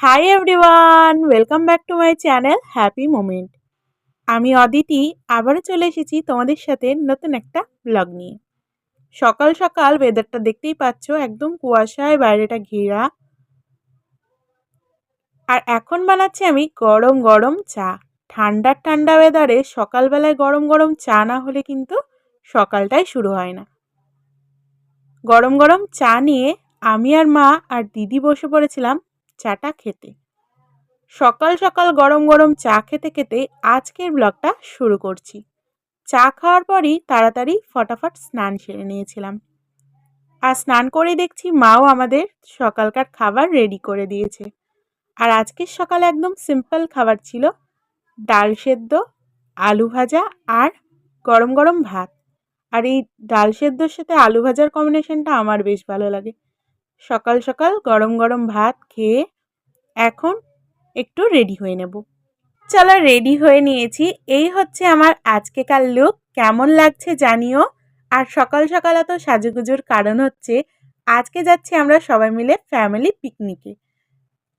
Hi everyone welcome back to my channel happy moment আমি অদিতি, আবারও চলে এসেছি তোমাদের সাথে নতুন একটা ব্লগ নিয়ে। সকাল সকাল ওয়েদারটা দেখতেই পাচ্ছ, একদম কুয়াশায় বাইরেটা ঘেরা। আর এখন বানাচ্ছি আমি গরম গরম চা। ঠান্ডার ঠান্ডা ওয়েদারে সকালবেলায় গরম গরম চা না হলে কিন্তু সকালটাই শুরু হয় না। গরম গরম চা নিয়ে আমি আর মা আর দিদি বসে পড়েছিলাম চাটা খেতে। সকাল সকাল গরম গরম চা খেতে খেতে আজকের ব্লগটা শুরু করছি। চা খাওয়ার পরই তাড়াতাড়ি ফটাফট স্নান সেরে নিয়েছিলাম। আর স্নান করেই দেখছি মাও আমাদের সকালকার খাবার রেডি করে দিয়েছে। আর আজকের সকালে একদম সিম্পল খাবার ছিল ডাল সেদ্ধ, আলু ভাজা আর গরম গরম ভাত। আর এই ডাল সেদ্ধর সাথে আলু ভাজার কম্বিনেশনটা আমার বেশ ভালো লাগে। সকাল সকাল গরম গরম ভাত খেয়ে এখন একটু রেডি হয়ে নেব। চলো রেডি হয়ে নিয়েছি। এই হচ্ছে আমার আজকেকার লুক কেমন লাগছে জানিও। আর সকাল সকাল এত সাজুগুজুর কারণ হচ্ছে আজকে যাচ্ছি আমরা সবাই মিলে ফ্যামিলি পিকনিকে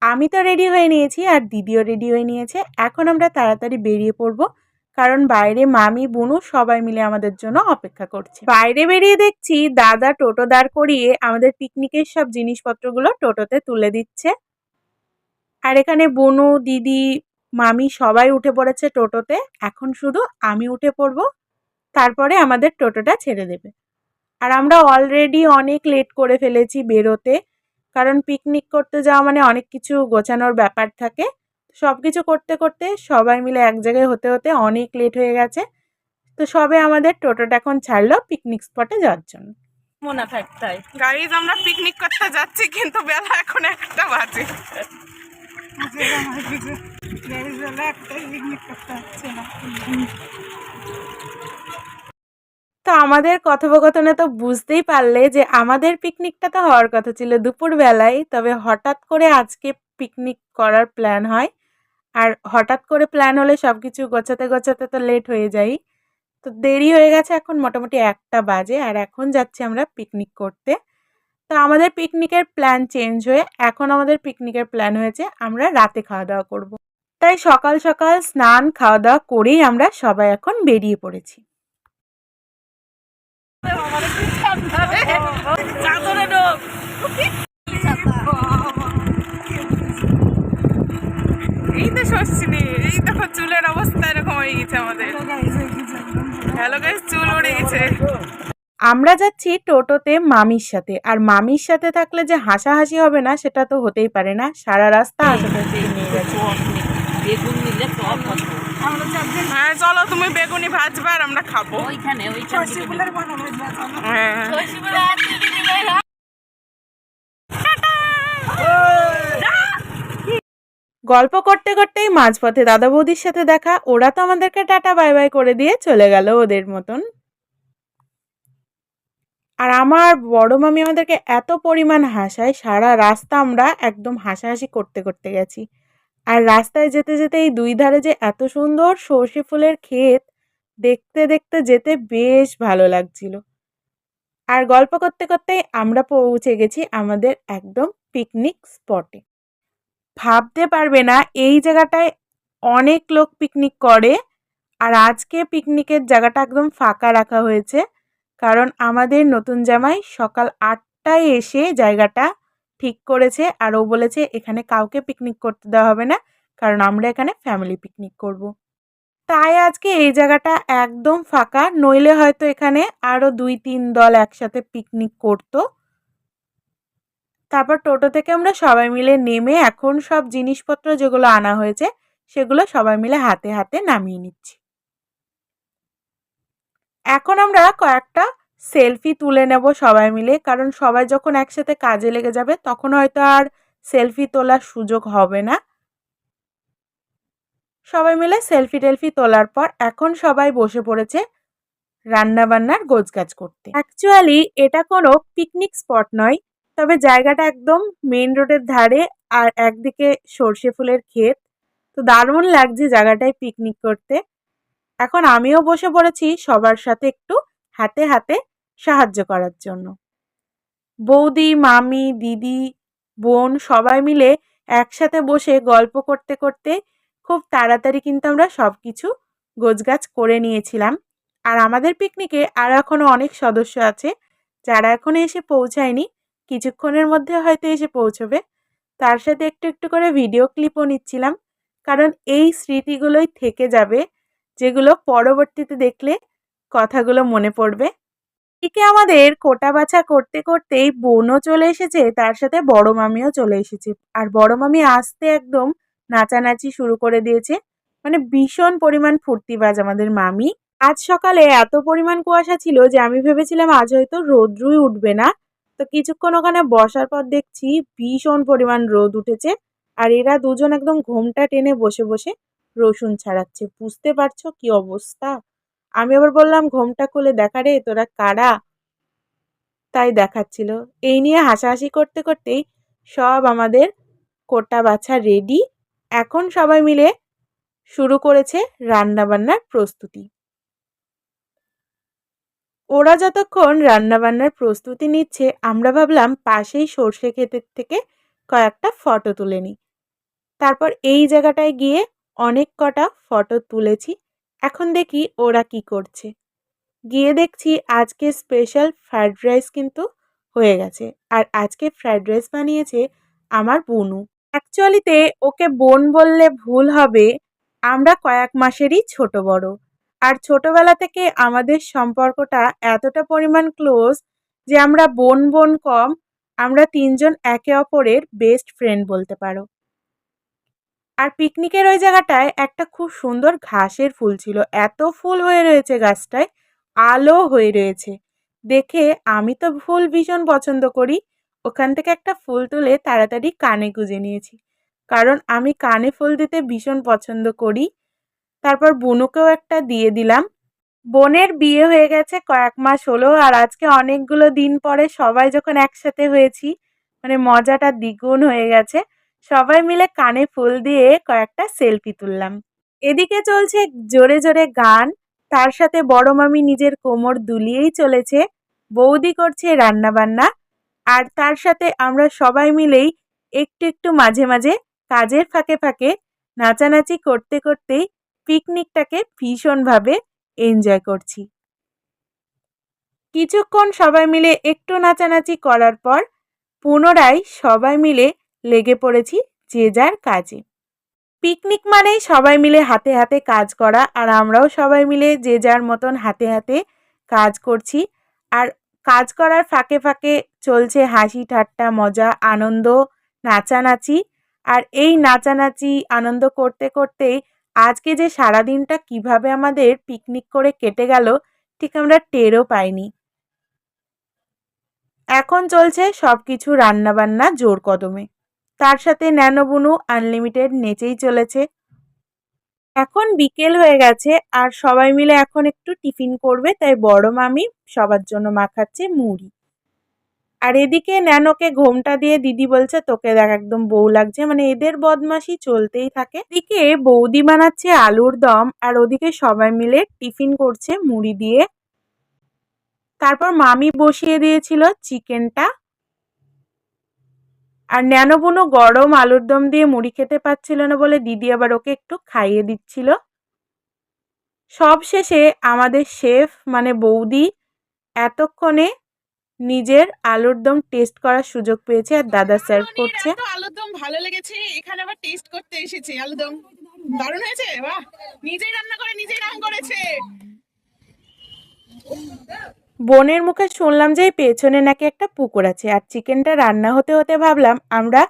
আমি তো রেডি হয়ে নিয়েছি আর দিদিও রেডি হয়ে নিয়েছে। এখন আমরা তাড়াতাড়ি বেরিয়ে পড়ব। কারণ বাইরে মামি, বুনু সবাই মিলে আমাদের জন্য অপেক্ষা করছে। বাইরে বেরিয়ে দেখছি দাদা টোটো দাঁড় করিয়ে আমাদের পিকনিকের সব জিনিসপত্রগুলো টোটোতে তুলে দিচ্ছে। আর এখানে বনু, দিদি, মামি সবাই উঠে পড়েছে টোটোতে। এখন শুধু আমি উঠে পড়ব, তারপরে আমাদের টোটোটা ছেড়ে দেবে। আর আমরা অলরেডি অনেক লেট করে ফেলেছি বেরোতে, কারণ পিকনিক করতে যাওয়া মানে অনেক কিছু গোছানোর ব্যাপার থাকে। সব কিছু করতে করতে সবাই মিলে এক জায়গায় হতে হতে অনেক লেট হয়ে গেছে। তো সবে আমাদের টোটোটা এখন ছাড়লো পিকনিক স্পটে যাওয়ার জন্য। মনে থাকতাই গাইজ আমরা পিকনিক করতে যাচ্ছি কিন্তু বেলা এখন একটা বাজে। তো আমাদের কথোপকথনে তো বুঝতেই পারলে যে আমাদের পিকনিকটা তো হওয়ার কথা ছিল দুপুর বেলায় তবে হঠাৎ করে আজকে পিকনিক করার প্ল্যান হয়। আর হঠাৎ করে প্ল্যান হলে সব কিছু গোছাতে গোছাতে তো লেট হয়ে যাই। তো দেরি হয়ে গেছে এখন মোটামুটি একটা বাজে আর এখন যাচ্ছি আমরা পিকনিক করতে। তো আমাদের পিকনিকের প্ল্যান চেঞ্জ হয়ে এখন আমাদের পিকনিকের প্ল্যান হয়েছে আমরা রাতে খাওয়া দাওয়া করব। তাই সকাল সকাল স্নান খাওয়া দাওয়া করেই আমরা সবাই এখন বেরিয়ে পড়েছি। এই তো সচ্ছিনি এই দেখো চুলের অবস্থা এরকম হয়ে গেছে আমাদের। হ্যালো গাইস চুল উড়ে গেছে। আমরা যাচ্ছি টোটোতে মামির সাথে আর মামির সাথে থাকলে যে হাসাহাসি হবে না সেটা তো হতেই পারে না। সারা রাস্তা হাসাহাসি নিয়ে গেছে বেগুন নিলে হ্যাঁ চলো তুমি বেগুনি ভাজবা আর আমরা খাব। ওইখানে ওইখানে। হ্যাঁ। গল্প করতে করতেই মাঝপথে দাদা বৌদির সাথে দেখা। ওরা তো আমাদেরকে টাটা, বাই বাই করে দিয়ে চলে গেল ওদের মতন। আর আমার বড় মামি আমাদেরকে এত পরিমাণ হাসায়, সারা রাস্তা আমরা একদম হাসাহাসি করতে করতে গেছি। আর রাস্তায় যেতে যেতে এই দুই ধারে যে এত সুন্দর সর্ষে ফুলের ক্ষেত, দেখতে দেখতে যেতে বেশ ভালো লাগছিল। আর গল্প করতে করতে আমরা পৌঁছে গেছি আমাদের একদম পিকনিক স্পটে ভাবতে পারবে না এই জায়গাটায় অনেক লোক পিকনিক করে। আর আজকে পিকনিকের জায়গাটা একদম ফাঁকা রাখা হয়েছে। কারণ আমাদের নতুন জামাই সকাল আটটায় এসে জায়গাটা ঠিক করেছে। আর ও বলেছে এখানে কাউকে পিকনিক করতে দেওয়া হবে না, কারণ আমরা এখানে ফ্যামিলি পিকনিক করব। তাই আজকে এই জায়গাটা একদম ফাঁকা। নইলে হয়তো এখানে আরও দুই, তিন দল একসাথে পিকনিক করতো। তারপর টোটো থেকে আমরা সবাই মিলে নেমে এখন সব জিনিসপত্র যেগুলো আনা হয়েছে, সেগুলো সবাই মিলে হাতে হাতে নামিয়ে নিচ্ছি। এখন আমরা কয়েকটা সেলফি তুলে নেব সবাই মিলে, কারণ সবাই যখন একসাথে কাজে লেগে যাবে তখন হয়তো আর সেলফি তোলার সুযোগ হবে না। সবাই মিলে সেলফি টেলফি তোলার পর এখন সবাই বসে পড়েছে রান্না বান্নার গোছগাছ করতে। অ্যাকচুয়ালি এটা কোনো পিকনিক স্পট নয় তবে জায়গাটা একদম মেন রোডের ধারে আর একদিকে সর্ষে ফুলের ক্ষেত। তো দারুণ লাগছে জায়গাটায় পিকনিক করতে। এখন আমিও বসে পড়েছি সবার সাথে একটু হাতে হাতে সাহায্য করার জন্য। বৌদি, মামি, দিদি, বোন সবাই মিলে একসাথে বসে গল্প করতে করতে খুব তাড়াতাড়ি কিন্তু আমরা সব কিছু গোছগাছ করে নিয়েছিলাম। আর আমাদের পিকনিকে আরও এখনও অনেক সদস্য আছে যারা এখনও এসে পৌঁছায়নি। কিছুক্ষণের মধ্যে হয়তো এসে পৌঁছবে। তার সাথে একটু একটু করে ভিডিও ক্লিপও নিচ্ছিলাম। কারণ এই স্মৃতিগুলোই থেকে যাবে, যেগুলো পরবর্তীতে দেখলে কথাগুলো মনে পড়বে। এদিকে আমাদের কোটা বাছা করতে করতেই বোনও চলে এসেছে, তার সাথে বড় মামিও চলে এসেছে। আর বড় মামি আসতে একদম নাচানাচি শুরু করে দিয়েছে। মানে ভীষণ পরিমাণ ফুর্তিবাজ আমাদের মামি। আজ সকালে এত পরিমাণ কুয়াশা ছিল যে আমি ভেবেছিলাম আজ হয়তো রোদ্রুই উঠবে না। তো কিছুক্ষণ ওখানে বসার পর দেখছি ভীষণ পরিমাণ রোদ উঠেছে আর এরা দুজন একদম ঘোমটা টেনে বসে বসে রসুন ছাড়াচ্ছে। বুঝতে পারছ কি অবস্থা? আমি আবার বললাম, ঘোমটা খুলে দেখা রে, তোরা কারা? তাই দেখাচ্ছিল। এই নিয়ে হাসাহাসি করতে করতেই সব আমাদের কোটা বাছা রেডি। এখন সবাই মিলে শুরু করেছে রান্নাবান্নার প্রস্তুতি। ওরা যতক্ষণ রান্নাবান্নার প্রস্তুতি নিচ্ছে, আমরা ভাবলাম পাশেই সর্ষে ক্ষেতের থেকে কয়েকটা ফটো তুলে নিই। তারপর এই জায়গাটায় গিয়ে অনেক কটা ফটো তুলেছি। এখন দেখি ওরা কি করছে। গিয়ে দেখছি আজকে স্পেশাল ফ্রায়েড রাইস কিন্তু হয়ে গেছে। আর আজকে ফ্রায়েড রাইস বানিয়েছে আমার বুনু। অ্যাকচুয়ালিতে ওকে বোন বললে ভুল হবে, আমরা কয়েক মাসেরই ছোট বড়। আর ছোটবেলা থেকে আমাদের সম্পর্কটা এতটা পরিমাণ ক্লোজ যে আমরা বোন বোন কম, আমরা তিনজন একে অপরের বেস্ট ফ্রেন্ড বলতে পারো। আর পিকনিকের ওই জায়গাটায় একটা খুব সুন্দর ঘাসের ফুল ছিল। এত ফুল হয়ে রয়েছে গাছটায়, আলো হয়ে রয়েছে। দেখে আমি তো ফুল ভীষণ পছন্দ করি। ওখান থেকে একটা ফুল তুলে তাড়াতাড়ি কানে গুঁজে নিয়েছি। কারণ আমি কানে ফুল দিতে ভীষণ পছন্দ করি। তারপর বুনুকেও একটা দিয়ে দিলাম। বোনের বিয়ে হয়ে গেছে কয়েক মাস হলো আর আজকে অনেকগুলো দিন পরে সবাই যখন একসাথে হয়েছি মানে মজাটা দ্বিগুণ হয়ে গেছে। সবাই মিলে কানে ফুল দিয়ে কয়েকটা সেলফি তুললাম। এদিকে চলছে জোরে জোরে গান, তার সাথে বড় মামি নিজের কোমর দুলিয়েই চলেছে, বৌদি করছে রান্না বান্না আর তার সাথে আমরা সবাই মিলেই একটু একটু মাঝে মাঝে কাজের ফাঁকে ফাঁকে নাচানাচি করতে করতেই পিকনিকটাকে ভীষণভাবে এনজয় করছি। কিছুক্ষণ সবাই মিলে একটু নাচানাচি করার পর পুনরায় সবাই মিলে লেগে পড়েছি যে যার কাজে। পিকনিক মানেই সবাই মিলে হাতে হাতে কাজ করা আর আমরাও সবাই মিলে যে যার মতন হাতে হাতে কাজ করছি আর কাজ করার ফাঁকে ফাঁকে চলছে হাসি, ঠাট্টা, মজা, আনন্দ, নাচানাচি আর এই নাচানাচি, আনন্দ করতে করতেই আজকে যে সারাদিনটা কীভাবে আমাদের পিকনিক করে কেটে গেল, ঠিক আমরা টেরও পাইনি। এখন চলছে সব কিছু রান্নাবান্না জোর কদমে। তার সাথে ন্যানোবুনু আনলিমিটেড নেচেই চলেছে। এখন বিকেল হয়ে গেছে আর সবাই মিলে এখন একটু টিফিন করবে, তাই বড় মামি সবার জন্য মাখাচ্ছে মুড়ি। আর এদিকে ন্যানোকে ঘোমটা দিয়ে দিদি বলছে, তোকে দেখ, একদম বউ লাগছে। মানে এদের বদমাশি চলতেই থাকে। এদিকে বৌদি বানাচ্ছে আলুর দম আর ওদিকে সবাই মিলে টিফিন করছে মুড়ি দিয়ে। তারপর মামি বসিয়ে দিয়েছিল চিকেনটা। আর ন্যানো বুনো গরম আলুর দম দিয়ে মুড়ি খেতে পাচ্ছিল না বলে দিদি আবার ওকে একটু খাইয়ে দিচ্ছিল। সব শেষে আমাদের শেফ মানে বৌদি, এতক্ষণে নিজের আলুর দম টেস্ট করার সুযোগ পেয়েছে আর দাদা সার্ভ করছে। আলুর দম ভালো লেগেছে এখানে আবার টেস্ট করতে এসেছি আলুরদম দারুণ হয়েছে বাহ। নিজেই রান্না করে নিজেই রান্না করেছে। বোনের মুখে শুনলাম যে পেছনে নাকি একটা পুকুর আছে আর চিকেনটা রান্না হতে হতে ভাবলাম আমরা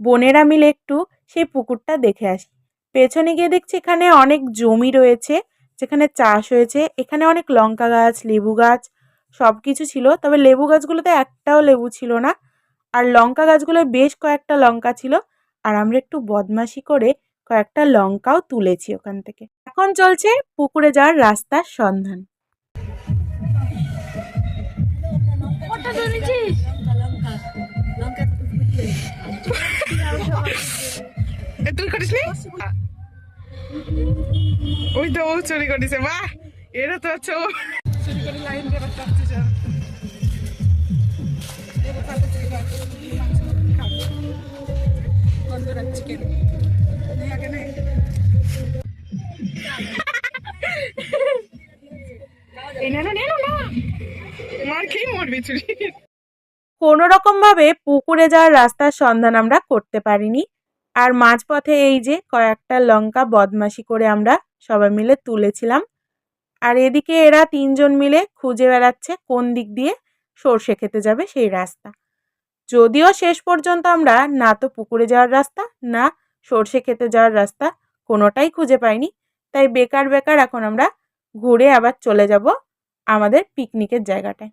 বোনেরা মিলে একটু সেই পুকুরটা দেখে আসি। পেছনে গিয়ে দেখছি এখানে অনেক জমি রয়েছে যেখানে চাষ হয়েছে এখানে অনেক লঙ্কা গাছ লেবু গাছ সব কিছু ছিল। তবে লেবু গাছগুলোতে একটাও লেবু ছিল না। আর লঙ্কা গাছগুলোয় বেশ কয়েকটা লঙ্কা ছিল। আর আমরা একটু বদমাশি করে কয়েকটা লঙ্কাও তুলেছি ওখান থেকে। এখন চলছে পুকুরে যাওয়ার রাস্তার সন্ধান। তুই করিসনি? ওই তো ও চুরি করেছে বাহ! এরা তো রাখছি কেন মরবে চুরি কোনো রকমভাবে পুকুরে যাওয়ার রাস্তার সন্ধান আমরা করতে পারিনি। আর মাঝপথে এই যে কয়েকটা লঙ্কা বদমাশি করে আমরা সবাই মিলে তুলেছিলাম। আর এদিকে এরা তিনজন মিলে খুঁজে বেড়াচ্ছে কোন দিক দিয়ে সর্ষে খেতে যাবে সেই রাস্তা। যদিও শেষ পর্যন্ত আমরা না তো পুকুরে যাওয়ার রাস্তা, না সর্ষে খেতে যাওয়ার রাস্তা কোনোটাই খুঁজে পাইনি। তাই বেকার বেকার এখন আমরা ঘুরে আবার চলে যাব আমাদের পিকনিকের জায়গাটায়।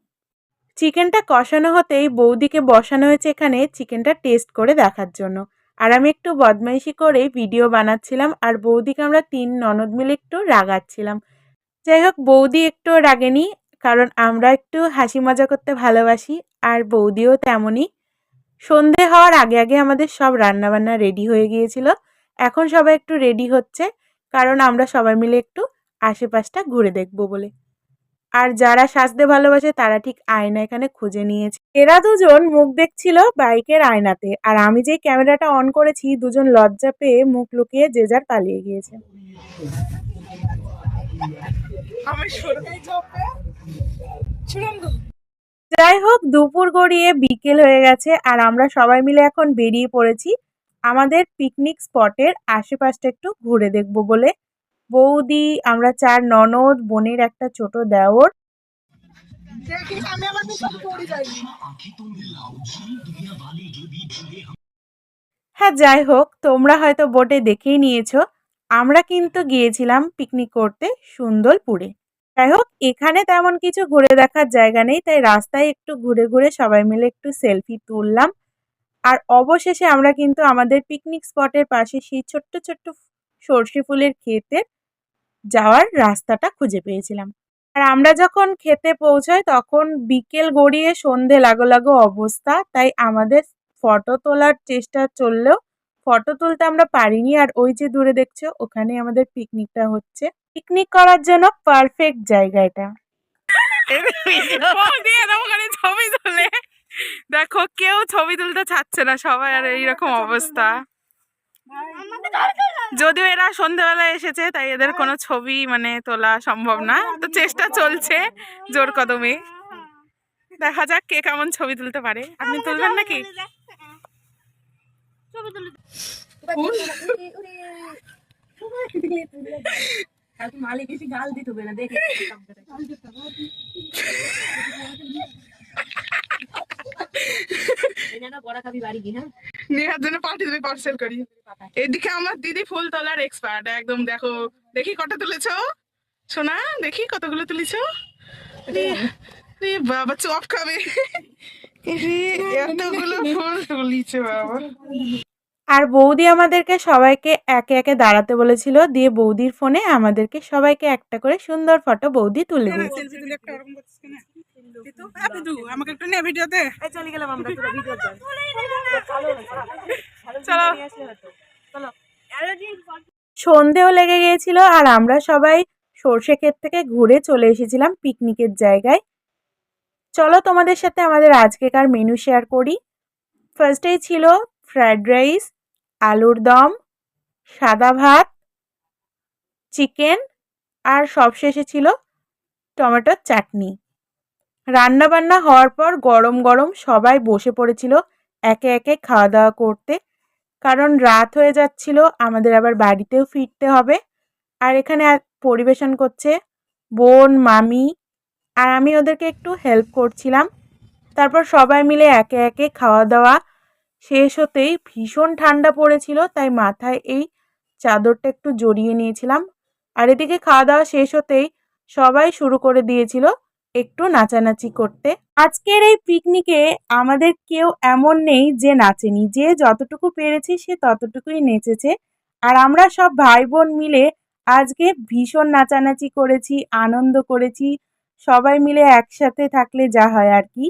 চিকেনটা কষানো হতেই বৌদিকে বসানো হয়েছে এখানে চিকেনটা টেস্ট করে দেখার জন্য। আর আমি একটু বদমাইশি করে ভিডিও বানাচ্ছিলাম আর বৌদিকে আমরা তিন ননদ মিলে একটু রাগাচ্ছিলাম। যাই হোক বৌদি একটু রাগেনি কারণ আমরা একটু হাসি মজা করতে ভালোবাসি, আর বৌদিও তেমনই। সন্ধে হওয়ার আগে আগে আমাদের সব রান্নাবান্না রেডি হয়ে গিয়েছিল। এখন সবাই একটু রেডি হচ্ছে, কারণ আমরা সবাই মিলে একটু আশেপাশটা ঘুরে দেখব বলে। আর যারা সাজতে ভালোবাসে, তারা ঠিক আয়না এখানে খুঁজে নিয়েছে। এরা দুজন মুখ দেখছিল বাইকের আয়নাতে, আর আমি যে ক্যামেরাটা অন করেছি, দুজন লজ্জা পেয়ে মুখ লুকিয়ে যে যার পালিয়ে গিয়েছে। যাই হোক দুপুর গড়িয়ে বিকেল হয়ে গেছে আর আমরা সবাই মিলে এখন বেরিয়ে পড়েছি আমাদের পিকনিক স্পটের আশেপাশটা একটু ঘুরে দেখব বলে। বৌদি আমরা চার ননদ বোনের একটা ছোট দেওর। হ্যাঁ যাই হোক তোমরা হয়তো বোটে দেখেই নিয়েছো। আমরা কিন্তু গিয়েছিলাম পিকনিক করতে সুন্দরপুরে। যাই হোক, এখানে তেমন কিছু ঘুরে দেখার জায়গা নেই, তাই রাস্তায় একটু ঘুরে ঘুরে সবাই মিলে একটু সেলফি তুললাম। আর অবশেষে আমরা কিন্তু আমাদের পিকনিক স্পটের পাশে সেই ছোট্ট ছোট্ট সর্ষে ফুলের ক্ষেতে যাওয়ার রাস্তাটা খুঁজে পেয়েছিলাম। আর আমরা যখন খেতে পৌঁছাই, তখন বিকেল গড়িয়ে সন্ধে লাগো লাগো অবস্থা, তাই আমাদের ফটো তোলার চেষ্টা চললেও ফটো তুলতে আমরা পারিনি। আর ওই যে দূরে দেখছ ওখানে আমাদের পিকনিকটা হচ্ছে। পিকনিক করার জন্য পারফেক্ট জায়গা এটা। ছবি দেখো, কেউ ছবি তুলতে চাচ্ছে না সবাই, আর এইরকম অবস্থা। যদিও এরা সন্ধ্যেবেলা এসেছে, তাই এদের কোনো ছবি মানে তোলা সম্ভব না। তো চেষ্টা চলছে, জোর কদমে। দেখা যাক কে কেমন ছবি তুলতে পারে। আপনি তুলবেন নাকি? মালিক এসে গাল দিতে না দেখে। হ্যাঁ? নেহার জন্য পাঠিয়ে দেবে পার্সেল করি। এদিকে আমার দিদি ফুল তোলার এক্সপার্ট একদম দেখো। দেখি কটা তুলেছো? সোনা দেখি কতগুলো তুলেছো? বাবা চপ খাবে। এতগুলো ফুল তুলিছে বাবা। আর বৌদি আমাদেরকে সবাইকে একে একে দাঁড়াতে বলেছিল। দিয়ে বৌদির ফোনে আমাদেরকে সবাইকে একটা করে সুন্দর ফটো বৌদি তুলে দিয়েছে। আমাকে একটু নে ভিডিওতে চলে গেলাম আমরা তোরা ভিডিও কর চলো। চলো। সন্ধেও লেগে গিয়েছিল আর আমরা সবাই সর্ষে ক্ষেত থেকে ঘুরে চলে এসেছিলাম পিকনিকের জায়গায়। চলো তোমাদের সাথে আমাদের আজকেকার মেনু শেয়ার করি। ফার্স্টেই ছিল ফ্রায়েড রাইস আলুর দম, সাদা ভাত, চিকেন আর সবশেষে ছিল টমেটোর চাটনি। রান্নাবান্না হওয়ার পর গরম গরম সবাই বসে পড়েছিল একে একে খাওয়া দাওয়া করতে। কারণ রাত হয়ে যাচ্ছিল, আমাদের আবার বাড়িতেও ফিরতে হবে। আর এখানে পরিবেশন করছে বোন, মামি আর আমি ওদেরকে একটু হেল্প করছিলাম। তারপর সবাই মিলে একে একে খাওয়া দাওয়া শেষ হতেই ভীষণ ঠান্ডা পড়েছিল, তাই মাথায় এই চাদরটা একটু জড়িয়ে নিয়েছিলাম। আর এদিকে খাওয়া দাওয়া শেষ হতেই সবাই শুরু করে দিয়েছিল একটু নাচানাচি করতে। আজকের এই পিকনিকে আমাদের কেউ এমন নেই যে নাচেনি, যে যতটুকু পেরেছি সে ততটুকুই নেচেছে। আর আমরা সব ভাই বোন মিলে আজকে ভীষণ নাচানাচি করেছি, আনন্দ করেছি, সবাই মিলে একসাথে থাকলে যা হয় আর কি।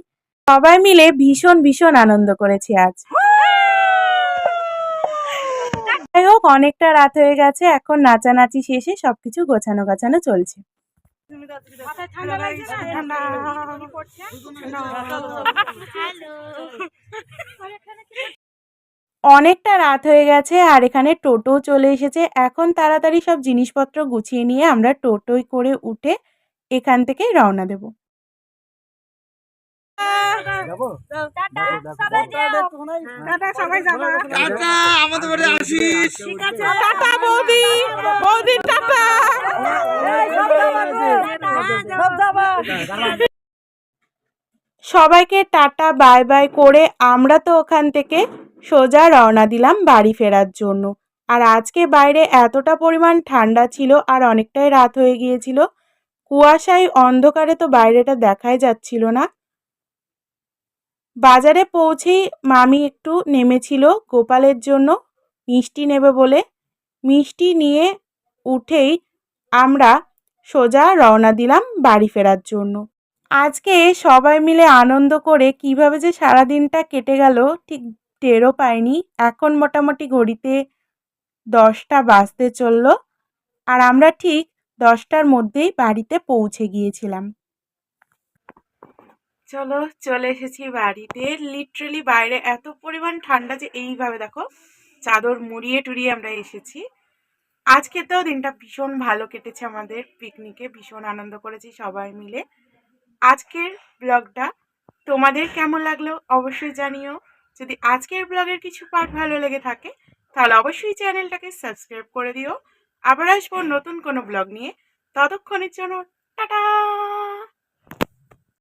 সবাই মিলে ভীষণ ভীষণ আনন্দ করেছি আজ। যাই হোক অনেকটা রাত হয়ে গেছে। এখন নাচানাচি শেষে সবকিছু গোছানো গাছানো চলছে। অনেকটা রাত হয়ে গেছে আর এখানে টোটো চলে এসেছে। এখন তাড়াতাড়ি সব জিনিসপত্র গুছিয়ে নিয়ে আমরা টোটোয় করে উঠে এখান থেকে রওনা দেব। সবাইকে টাটা, বাই বাই করে আমরা তো ওখান থেকে সোজা রওনা দিলাম বাড়ি ফেরার জন্য। আর আজকে বাইরে এতটা পরিমাণ ঠান্ডা ছিল আর অনেকটাই রাত হয়ে গিয়েছিল, কুয়াশায় অন্ধকারে তো বাইরেটা দেখাই যাচ্ছিল না। বাজারে পৌঁছেই মামি একটু নেমেছিল গোপালের জন্য মিষ্টি নেবে বলে। মিষ্টি নিয়ে উঠেই আমরা সোজা রওনা দিলাম বাড়ি ফেরার জন্য। আজকে সবাই মিলে আনন্দ করে কীভাবে যে সারা দিনটা কেটে গেল, ঠিক টেরও পাইনি। এখন মোটামুটি ঘড়িতে দশটা বাজতে চলল, আর আমরা ঠিক দশটার মধ্যেই বাড়িতে পৌঁছে গিয়েছিলাম। চলো চলে এসেছি বাড়িতে। লিটারেলি বাইরে এত পরিমাণ ঠান্ডা যে এইভাবে দেখো, চাদর মুড়িয়ে টুড়িয়ে আমরা এসেছি। আজকে তো দিনটা ভীষণ ভালো কেটেছে আমাদের পিকনিকে ভীষণ আনন্দ করেছি সবাই মিলে। আজকের ব্লগটা তোমাদের কেমন লাগল অবশ্যই জানিও। যদি আজকের ব্লগের কিছু পার্ট ভালো লেগে থাকে, তাহলে অবশ্যই চ্যানেলটাকে সাবস্ক্রাইব করে দিও। আবার আসব নতুন কোনো ব্লগ নিয়ে। ততক্ষণের জন্য, টাটা!